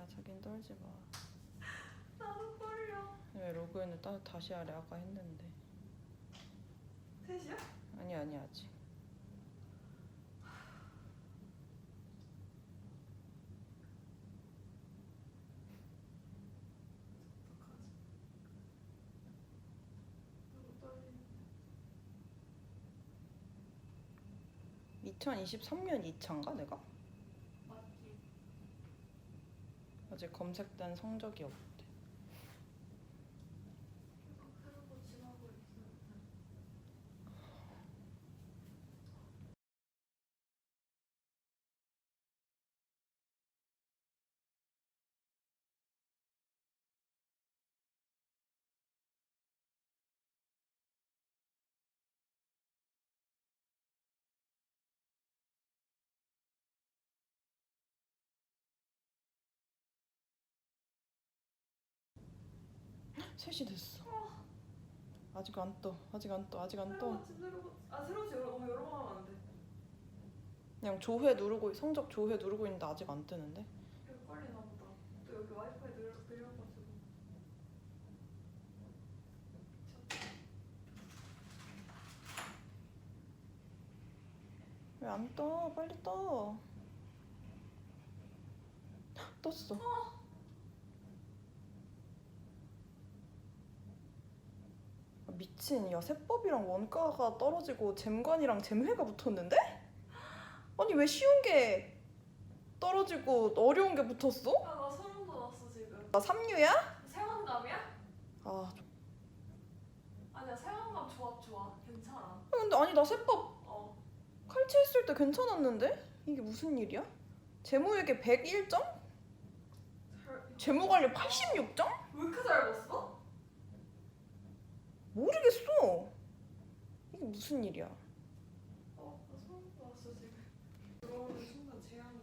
하지 마. 나도 떨려. 왜 로그인을 따, 다시 하래 아까 했는데. 셋이야? 아니 아니 아직. 어떡하지? 너무 떨리네. 2023년 2차인가 내가? 맞지? 아직 검색된 성적이 없 3시 됐어. 아직 안 떠. 아직 안 떠. 아직 안 떠. 아 새로지 여러 어, 여러 번 하면 안 돼. 그냥 조회 누르고 성적 조회 누르고 있는데 아직 안 뜨는데. 이거 빨리 나보다. 또 여기 와이파이 늘 늘려가지고. 왜 안 떠? 빨리 떠. 어. 떴어. 어. 미친. 야 세법이랑 원가가 떨어지고 잼관이랑 잼회가 붙었는데? 아니 왜 쉬운 게 떨어지고 어려운 게 붙었어? 야 나 소름 돋았어 지금. 나 삼류야? 세원감이야? 아 아니야 세원감 조합 좋아. 괜찮아. 근데 아니 나 세법 어. 칼치했을 때 괜찮았는데? 이게 무슨 일이야? 재무회계 101점? 잘... 재무 관리 86점? 왜 이렇게 잘 봤어? 이게 무슨 일이야? 어, 나 소름 돋았어 지금. 들어오는 순간 재앙이.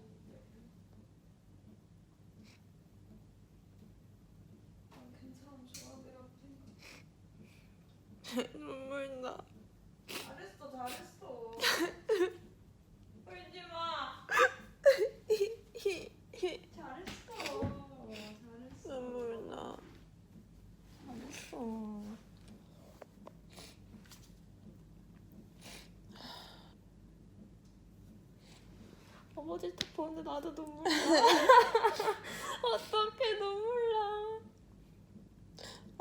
난 괜찮은 조합이라고 생각. 눈물 나. 잘했어, 잘했어. 울지 마. 잘했어. 잘했어. 눈물 나. 잘했어. 아버지 딱 보는데 나도 눈물 나. 어떻게 눈물 나.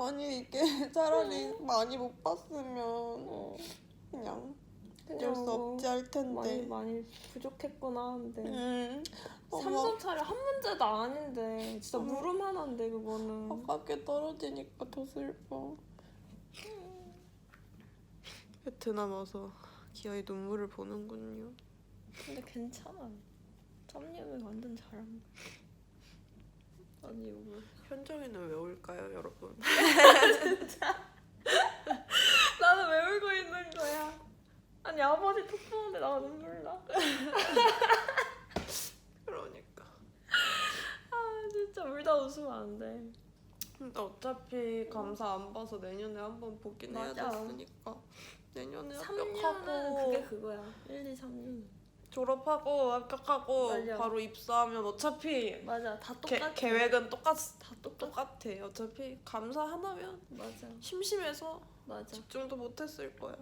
아니 이게 차라리 많이 못 봤으면 그냥 어쩔 수 없지 할 많이 텐데. 많이 부족했구나 한데. 음. 엄마 3점 차례 한 문제도 아닌데 진짜 어머. 물음 하나인데 그거는. 아깝게 떨어지니까 더 슬퍼. 베트남 와서 기아의 눈물을 보는군요. 근데 괜찮아. 짬님이 완전 잘한 거. 아니 이거 현정이는 왜 올까요, 여러분? 나는 왜 울고 있는 거야? 아니 아버지 톡 보는데 나 눈물 나. 그러니까. 아 진짜 울다 웃으면 안 돼. 근데 어차피 감사 안 봐서 내년에 한번 보긴 해야 맞아. 됐으니까 내년에 3년은 합격하고 그게 그거야. 1, 2, 3년. 졸업하고 합격하고 맞아. 바로 입사하면 어차피 맞아 다 개, 똑같아. 계획은 똑같 다 똑같아. 똑같아. 어차피 감사 하나면 맞아 심심해서 맞아. 집중도 못했을 거야.